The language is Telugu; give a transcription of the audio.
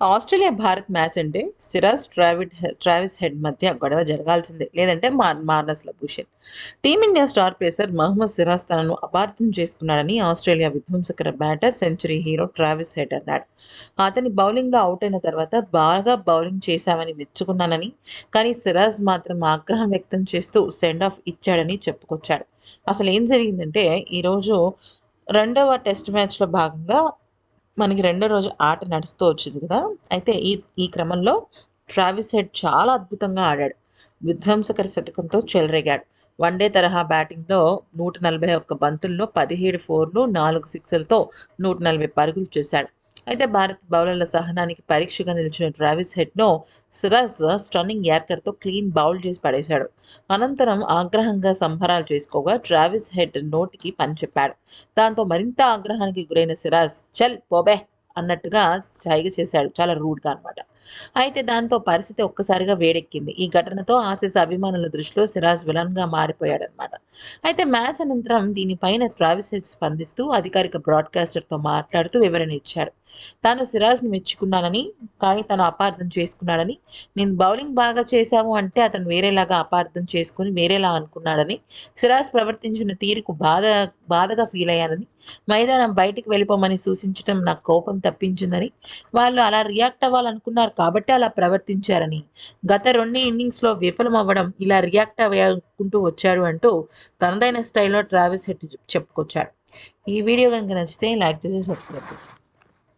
ఆస్ట్రేలియా భారత్ మ్యాచ్ అంటే సిరాజ్ ట్రావిడ్ ట్రావిస్ హెడ్ మధ్య గొడవ జరగాల్సిందే. లేదంటే మా Marnus Bhushan Team India star pacer Mohammed Siraj తనను అపార్థం చేసుకున్నాడని Australia విధ్వంసకర batter century hero Travis Head అన్నాడు. అతని బౌలింగ్లో అవుట్ అయిన తర్వాత బాగా బౌలింగ్ చేశామని మెచ్చుకున్నానని కానీ సిరాజ్ మాత్రం ఆగ్రహం వ్యక్తం చేస్తూ సెండ్ ఆఫ్ ఇచ్చాడని చెప్పుకొచ్చాడు. అసలు ఏం జరిగిందంటే ఈరోజు రెండవ టెస్ట్ మ్యాచ్లో భాగంగా మనకి రెండో రోజు ఆట నడుస్తూ వచ్చింది కదా. అయితే ఈ ఈ క్రమంలో ట్రావిస్ హెడ్ చాలా అద్భుతంగా ఆడాడు. విధ్వంసకర శతకంతో చెలరేగాడు. వన్డే తరహా బ్యాటింగ్లో నూట నలభై ఒక్క బంతుల్లో పదిహేడు ఫోర్లు నాలుగు సిక్స్లతో నూట నలభై పరుగులు చేశాడు. అయితే భారత్ బౌలర్ల సహనానికి పరీక్షగా నిలిచిన ట్రావిస్ హెడ్ను సిరాజ్ స్టన్నింగ్ యార్కర్తో క్లీన్ బౌల్ చేసి పడేశాడు. అనంతరం ఆగ్రహంగా సంబరాలు చేసుకోగా ట్రావిస్ హెడ్ నోటికి పని చెప్పాడు. దాంతో మరింత ఆగ్రహానికి గురైన సిరాజ్ చల్ పోబే! అన్నట్టుగా సైగ చేశాడు. చాలా రూడ్గా అనమాట అయితే దాంతో పరిస్థితి ఒక్కసారిగా వేడెక్కింది. ఈ ఘటనతో ఆసీస్ అభిమానుల దృష్టిలో సిరాజ్ విలన్గా మారిపోయాడనమాట అయితే మ్యాచ్ అనంతరం దీనిపైన ట్రావిస్ స్పందిస్తూ అధికారిక బ్రాడ్కాస్టర్తో మాట్లాడుతూ వివరణ ఇచ్చాడు. తాను సిరాజ్ని మెచ్చుకున్నానని కానీ తను అపార్థం చేసుకున్నాడని నేను బౌలింగ్ బాగా చేశాము అంటే అతను వేరేలాగా అపార్థం చేసుకుని వేరేలా అనుకున్నాడని సిరాజ్ ప్రవర్తించిన తీరుకు బాధ బాధగా ఫీల్ అయ్యానని మైదానం బయటికి వెళ్ళిపోమని సూచించడం నాకు కోపం తప్పించిందని. వాళ్ళు అలా రియాక్ట్ అవ్వాలనుకున్నారు కాబట్టి అలా ప్రవర్తించారని. గత రెండు ఇన్నింగ్స్లో విఫలం అవ్వడం ఇలా రియాక్ట్ అవ్వకుంటూ వచ్చాడు అంటూ తనదైన స్టైల్లో ట్రావెల్స్ హెట్ చెప్పుకొచ్చాడు. ఈ వీడియో కనుక నచ్చితే లైక్ చేసి సబ్స్క్రైబ్ చేసి.